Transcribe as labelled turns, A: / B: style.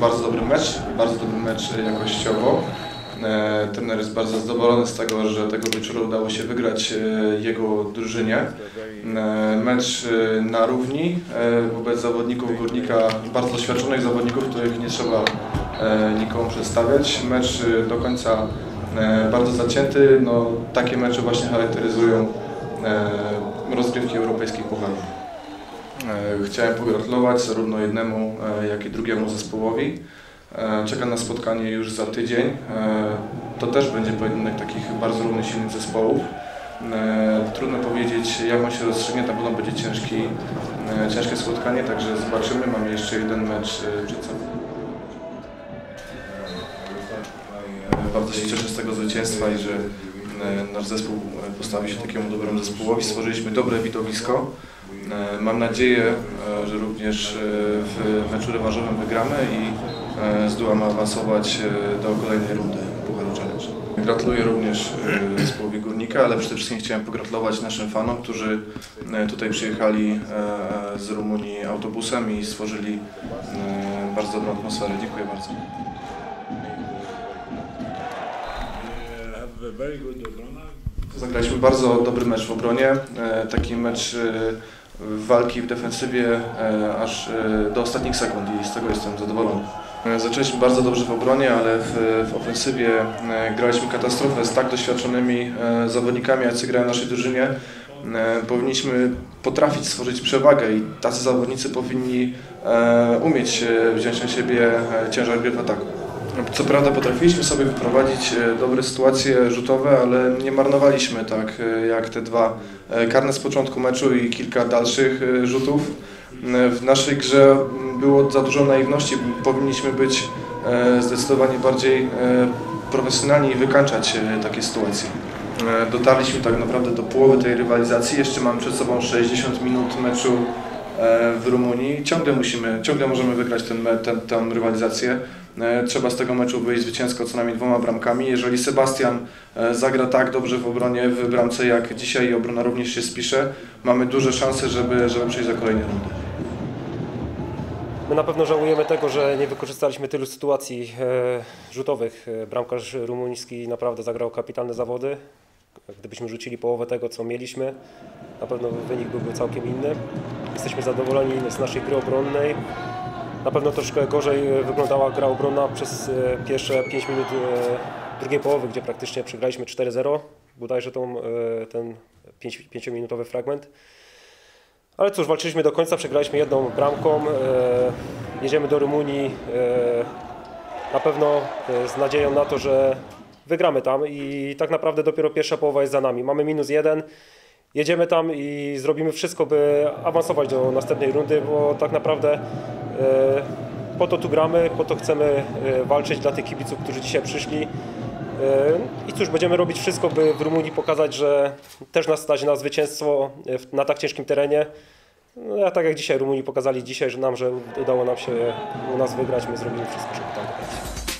A: bardzo dobry mecz, bardzo dobry mecz jakościowo. E, Trener jest bardzo zadowolony z tego, że tego wieczoru udało się wygrać e, jego drużynie. E, Mecz e, na równi e, wobec zawodników Górnika, bardzo doświadczonych zawodników, których nie trzeba e, nikomu przedstawiać. Mecz e, do końca e, bardzo zacięty. No, takie mecze właśnie charakteryzują e, rozgrywki europejskich pucharów. E, Chciałem pogratulować zarówno jednemu, e, jak i drugiemu zespołowi. E, Czeka na spotkanie już za tydzień. To też będzie pojedynek takich bardzo równych, silnych zespołów. Trudno powiedzieć, jak on się rozstrzygnie, na pewno będzie ciężki, ciężkie spotkanie, także zobaczymy. Mamy jeszcze jeden mecz przed sobą. Bardzo się cieszę z tego zwycięstwa i że nasz zespół e, postawi się takiemu dobremu zespołowi. Stworzyliśmy dobre widowisko. E, Mam nadzieję, e, że również e, w meczu rewanżowym wygramy i e, zdołamy awansować e, do kolejnej rundy Pucharu Challenge. Gratuluję również e, zespołowi Górnika, ale przede wszystkim chciałem pogratulować naszym fanom, którzy e, tutaj przyjechali e, z Rumunii autobusem i stworzyli e, bardzo dobrą atmosferę. Dziękuję bardzo. Zagraliśmy bardzo dobry mecz w obronie, e, taki mecz e, walki w defensywie e, aż do ostatnich sekund i z tego jestem zadowolony. Zaczęliśmy bardzo dobrze w obronie, ale w, w ofensywie graliśmy katastrofę z tak doświadczonymi zawodnikami, jacy grają w naszej drużynie. Powinniśmy potrafić stworzyć przewagę i tacy zawodnicy powinni umieć wziąć na siebie ciężar gry w ataku. Co prawda potrafiliśmy sobie wyprowadzić e, dobre sytuacje rzutowe, ale nie marnowaliśmy tak e, jak te dwa e, karne z początku meczu i kilka dalszych rzutów. W naszej grze m, było za dużo naiwności, powinniśmy być zdecydowanie bardziej profesjonalni i wykańczać takie sytuacje. Dotarliśmy tak naprawdę do połowy tej rywalizacji, jeszcze mamy przed sobą 60 minut meczu w Rumunii. Ciągle musimy, ciągle możemy wygrać ten, me- ten, tę rywalizację. E, Trzeba z tego meczu wyjść zwycięsko co najmniej dwoma bramkami. Jeżeli Sebastian e, zagra tak dobrze w obronie, w bramce jak dzisiaj i obrona również się spisze, mamy duże szanse, żeby, żeby przejść do kolejnej rundy.
B: My na pewno żałujemy tego, że nie wykorzystaliśmy tylu sytuacji e, rzutowych. E, Bramkarz rumuński naprawdę zagrał kapitalne zawody. Gdybyśmy rzucili połowę tego, co mieliśmy, na pewno wynik byłby całkiem inny. Jesteśmy zadowoleni z naszej gry obronnej. Na pewno troszkę gorzej wyglądała gra obronna przez e, pierwsze 5 minut e, drugiej połowy, gdzie praktycznie przegraliśmy 4-0. Bodajże tą, e, ten 5-minutowy fragment. Ale cóż, walczyliśmy do końca, przegraliśmy jedną bramką. Jedziemy do Rumunii na pewno z nadzieją na to, że wygramy tam i tak naprawdę dopiero pierwsza połowa jest za nami. Mamy minus jeden. Jedziemy tam i zrobimy wszystko, by awansować do następnej rundy, bo tak naprawdę e, po to tu gramy, po to chcemy e, walczyć dla tych kibiców, którzy dzisiaj przyszli. E, I cóż, będziemy robić wszystko, by w Rumunii pokazać, że też nas stać na zwycięstwo na tak ciężkim terenie. No, a tak jak dzisiaj Rumunii pokazali dzisiaj, że nam, że udało nam się u nas wygrać, my zrobimy wszystko, żeby tam wygrać.